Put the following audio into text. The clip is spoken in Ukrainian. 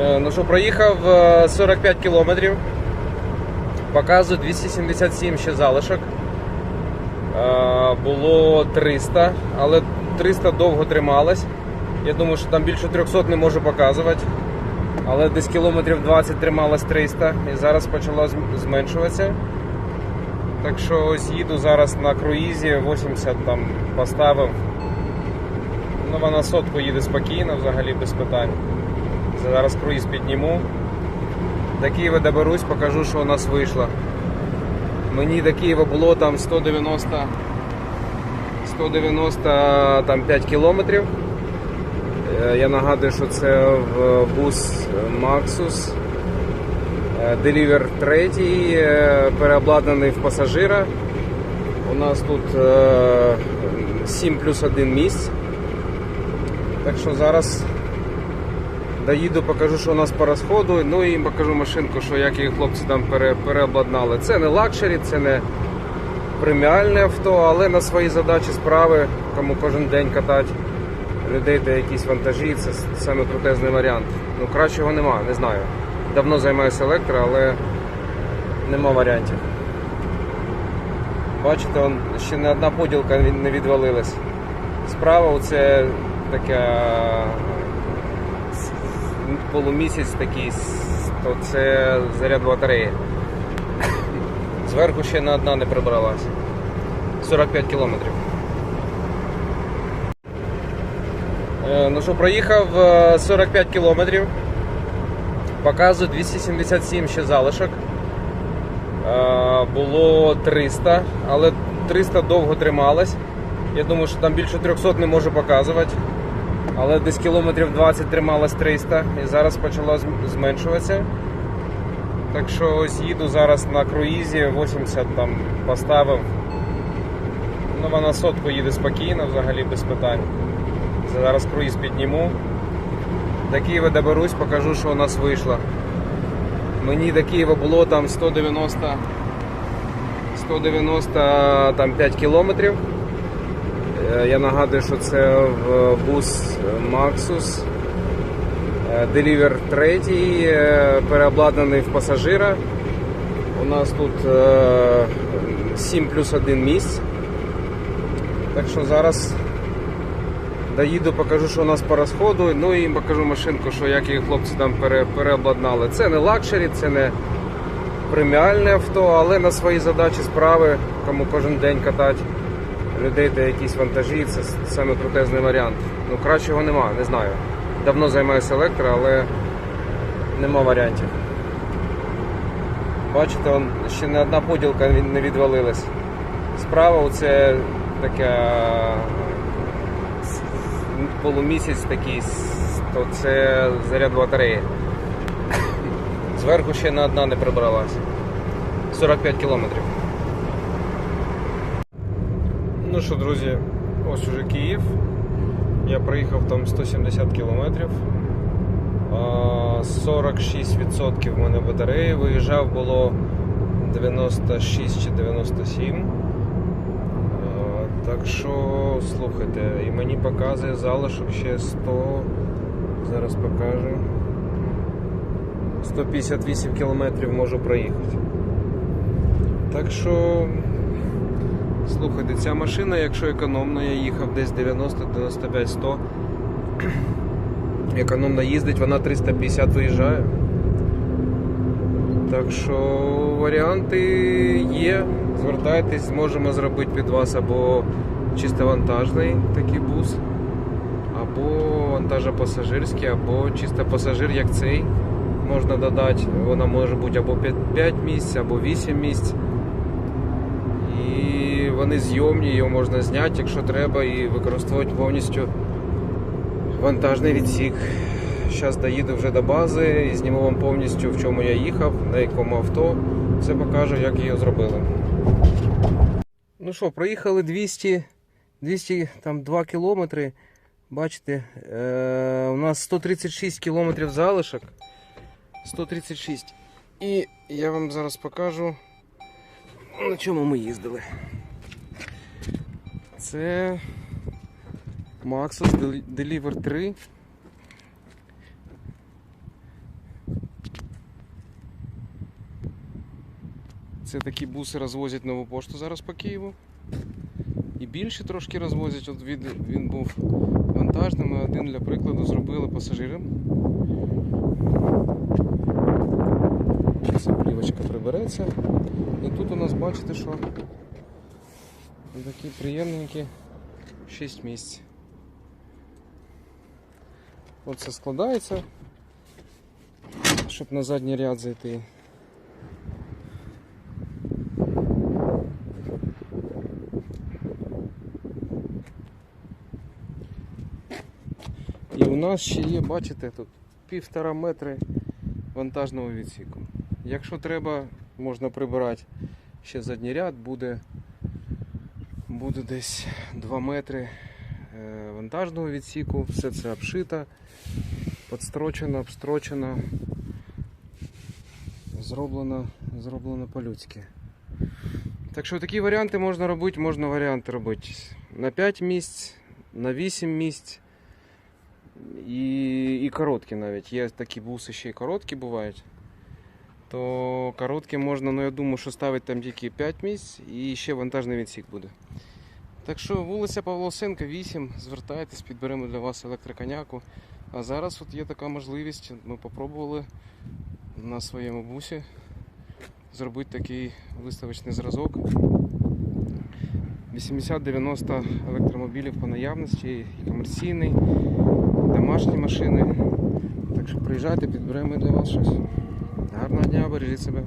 Е, Ну що, проїхав е, 45 кілометрів. Показує 277 ще залишок. Е, Було 300, але 300 довго трималось. Я думаю, що там більше 300 не можу показувати. Але десь кілометрів 20 трималось 300 і зараз почало зменшуватися. Так що ось їду зараз на круїзі, 80 там поставив. Ну, вона сотку їде спокійно, взагалі без питань. Зараз круїз підніму. До Києва доберусь, покажу, що у нас вийшло. Мені до Києва було там 190 195 кілометрів. Е, Я нагадую, що це в бус Maxus. Е, Deliver 3, е, переобладнаний в пасажира. У нас тут е, 7 плюс 1 місць. Так що зараз доїду, покажу, що у нас по розходу, ну і покажу машинку, що як її хлопці там пере, переобладнали. Це не лакшері, це не преміальне авто, але на свої задачі справи, кому кожен день катати людей та якісь вантажі, це саме крутезний варіант. Ну кращого нема, не знаю. Давно займаюся електро, але нема варіантів. Бачите, он, ще не одна поділка не- відвалилась. Справа оце така с- полумісяць такий, то це заряд батареї. Зверху ще не одна не прибралась. 45 кілометрів. Е, Ну що, проїхав е, 45 кілометрів. Показує 277 ще залишок. Е, Було 300, але 300 довго трималось. Я думаю, що там більше 300 не можу показувати. Але десь кілометрів 20 трималось 300 і зараз почало зменшуватися. Так що ось їду зараз на круїзі, 80 там поставив. Ну, вона сотку їде спокійно, взагалі без питань. Зараз круїз підніму. До Києва доберусь, покажу, що у нас вийшло. Мені до Києва було там 190 195 кілометрів. Е, Я нагадую, що це бус Maxus. Е, Deliver 3, е, переобладнаний в пасажира. У нас тут е, 7 плюс 1 місць. Так що зараз доїду, покажу, що у нас по розходу, ну і покажу машинку, що як її хлопці там пере, переобладнали. Це не лакшері, це не преміальне авто, але на свої задачі справи, кому кожен день катати людей та якісь вантажі, це саме крутезний варіант. Ну кращого нема, не знаю. Давно займаюся електро, але нема варіантів. Бачите, он, ще не одна поділка не- відвалилась. Справа оце така полумісяць такий, то це заряд батареї. Зверху ще не одна не прибралась. 45 кілометрів. Ну що, друзі, ось уже Київ. Я проїхав там 170 кілометрів. 46% в мене батареї. Виїжджав було 96 чи 97. Так що слухайте, і мені показує залишок ще 100. Зараз покажу. 158 кілометрів можу проїхати. Так що Слухайте, ця машина, якщо економна, я їхав десь 90, 95, 100. Економно їздить, вона 350 виїжджає. Так що варіанти є. Звертайтесь, зможемо зробити під вас або чисто вантажний такий бус, або вантажопасажирський, або чисто пасажир, як цей. Можна додати, вона може бути або 5, 5 місць, або 8 місць. І вони зйомні, його можна зняти, якщо треба, і використовувати повністю вантажний відсік. Зараз доїду вже до бази і зніму вам повністю, в чому я їхав, на якому авто. Все покажу, як його зробили. Ну що, проїхали 200, 202 кілометри. Бачите, е, у нас 136 кілометрів залишок. 136. І я вам зараз покажу. На чому ми їздили? Це Maxus Deliver 3. Це такі буси розвозять нову пошту зараз по Києву. І більше трошки розвозять, От від, він був вантажним, а один для прикладу зробили пасажирам. Ця плівочка прибереться. І тут у нас бачите, що такі приємненькі 6 місць. Оце складається, щоб на задній ряд зайти. І у нас ще є, бачите, тут півтора метри вантажного відсіку. Якщо треба, можна прибирати ще задній ряд, буде, буде десь 2 метри е, вантажного відсіку, все це обшито, підстрочено, обстрочено, зроблено, зроблено по-людськи. Так що такі варіанти можна робити, можна варіанти робити на 5 місць, на 8 місць. І, і короткі навіть. Є такі буси ще й короткі бувають. То короткі можна, ну я думаю, що ставити там тільки 5 місць і ще вантажний відсік буде. Так що вулиця Павлосенка 8, звертайтесь, підберемо для вас електроконяку. А зараз от є така можливість, ми попробували на своєму бусі зробити такий виставочний зразок. 80-90 електромобілів по наявності, і комерційний, домашні машини. Так що приїжджайте, підберемо для вас щось. Гарного дня, бережіть себе.